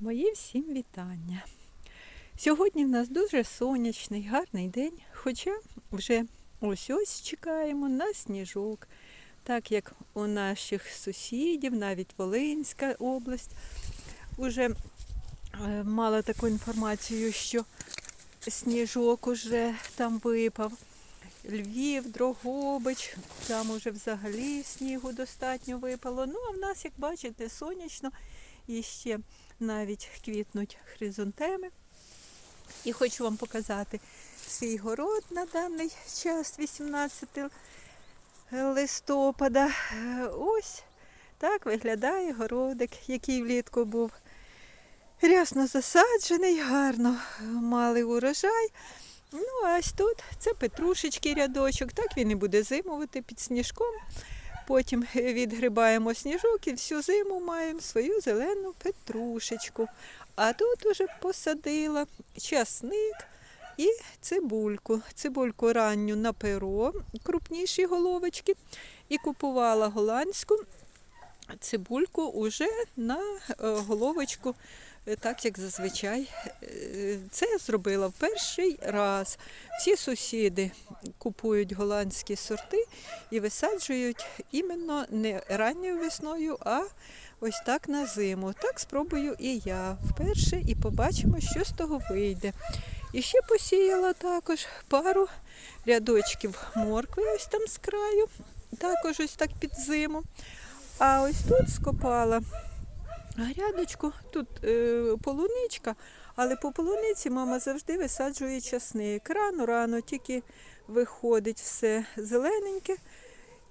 Мої всім вітання. Сьогодні в нас дуже сонячний, гарний день, хоча вже ось ось чекаємо на сніжок. Так як у наших сусідів, навіть Волинська область, вже е, мала таку інформацію, що сніжок уже там випав. Львів, Дрогобич, там уже взагалі снігу достатньо випало. Ну, а в нас, як бачите, сонячно і ще навіть квітнуть хризантеми. І хочу вам показати свій город на даний час, 18 листопада. Ось так виглядає городик, який влітку був рясно засаджений, гарно мали урожай. Ну, а ось тут це петрушечки рядочок, так він і буде зимувати під сніжком. Потім відгрибаємо сніжок і всю зиму маємо свою зелену петрушечку. А тут уже посадила часник і цибульку. Цибульку ранню на перо, крупніші головочки, і купувала голландську цибульку уже на е, головочку, так як зазвичай. Е, Це я зробила в перший раз. Всі сусіди купують голландські сорти і висаджують іменно не ранньою весною, а ось так на зиму. Так спробую і я вперше і побачимо, що з того вийде. І ще посіяла також пару рядочків моркви ось там з краю, також ось так під зиму. А ось тут скопала грядочку, тут е, полуничка, але по полуниці мама завжди висаджує часник. Рано-рано тільки виходить все зелененьке.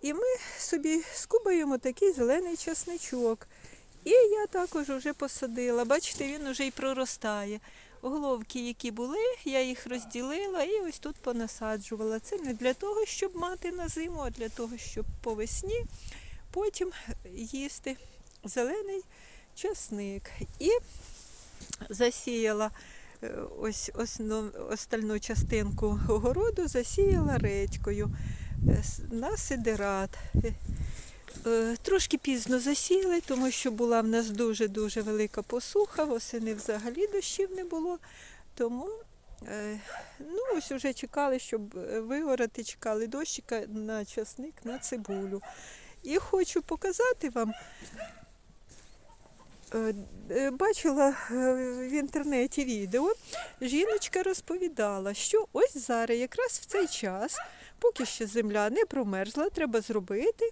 І ми собі скубаємо такий зелений часничок. І я також вже посадила. Бачите, він вже й проростає. Головки, які були, я їх розділила і ось тут понасаджувала. Це не для того, щоб мати на зиму, а для того, щоб по весні потім їсти зелений часник. І засіяла е, ось основ, остальну частинку огороду, засіяла редькою е, на сидерат. Е, Трошки пізно засіяли, тому що була в нас дуже-дуже велика посуха, восени взагалі дощів не було. Тому ну, ось вже чекали, щоб виорати, чекали дощика на часник, на цибулю. І хочу показати вам. Е, е, Бачила е, в інтернеті відео, жіночка розповідала, що ось зараз, якраз в цей час, поки ще земля не промерзла, треба зробити,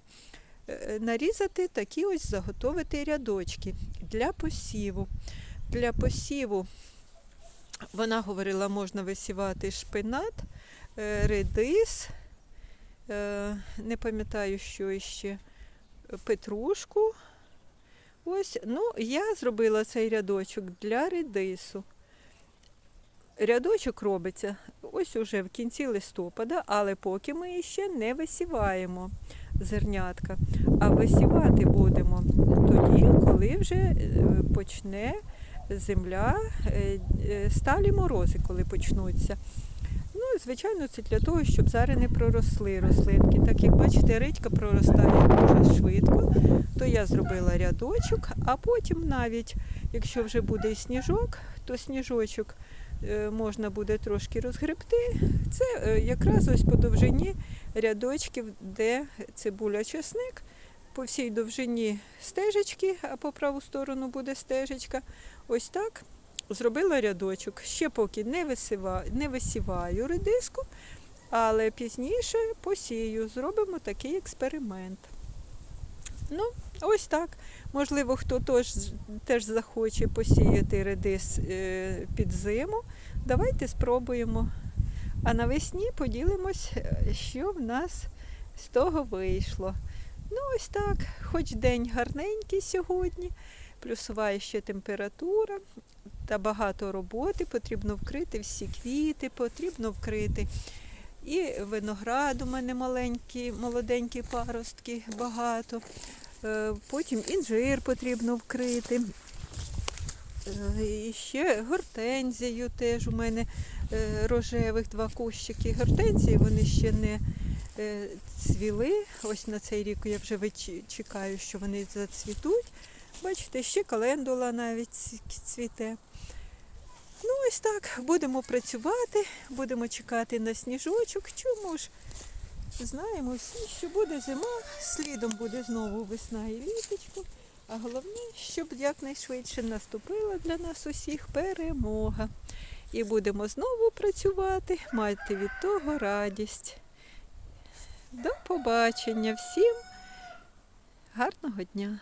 нарізати такі ось заготовити рядочки для посіву. Для посіву, вона говорила, можна висівати шпинат, редис, не пам'ятаю, що іще, петрушку. Ось, ну, я зробила цей рядочок для редису. Рядочок робиться ось уже в кінці листопада, але поки ми ще не висіваємо зернятка. А висівати будемо тоді, коли вже е, почне земля, е, е, сталі морози, коли почнуться. Звичайно, це для того, щоб зараз не проросли рослинки. Так як бачите, редька проростає дуже швидко, то я зробила рядочок, а потім навіть, якщо вже буде і сніжок, то сніжочок е, можна буде трошки розгребти. Це е, якраз ось по довжині рядочків, де цибуля чесник. По всій довжині стежечки, а по праву сторону буде стежечка. Ось так зробила рядочок. Ще поки не, висива, не висіваю редиску, але пізніше посію. Зробимо такий експеримент. Ну, ось так. Можливо, хто теж, теж захоче посіяти редис е, під зиму. Давайте спробуємо. А навесні поділимось, е, що в нас з того вийшло. Ну, ось так, хоч день гарненький сьогодні, плюсова ще температура та багато роботи. Потрібно вкрити всі квіти, потрібно вкрити і виноград у мене маленькі, молоденькі паростки, багато. Е, Потім інжир потрібно вкрити. Е, І ще гортензію теж у мене е, рожевих два кущики. Гортензії вони ще не цвіли. Ось на цей рік я вже чекаю, що вони зацвітуть. Бачите, ще календула навіть цвіте. Ну, ось так, будемо працювати, будемо чекати на сніжочок. Чому ж? Знаємо всі, що буде зима, слідом буде знову весна і літочко. А головне, щоб якнайшвидше наступила для нас усіх перемога. І будемо знову працювати, мати від того радість. До побачення всім. Гарного дня!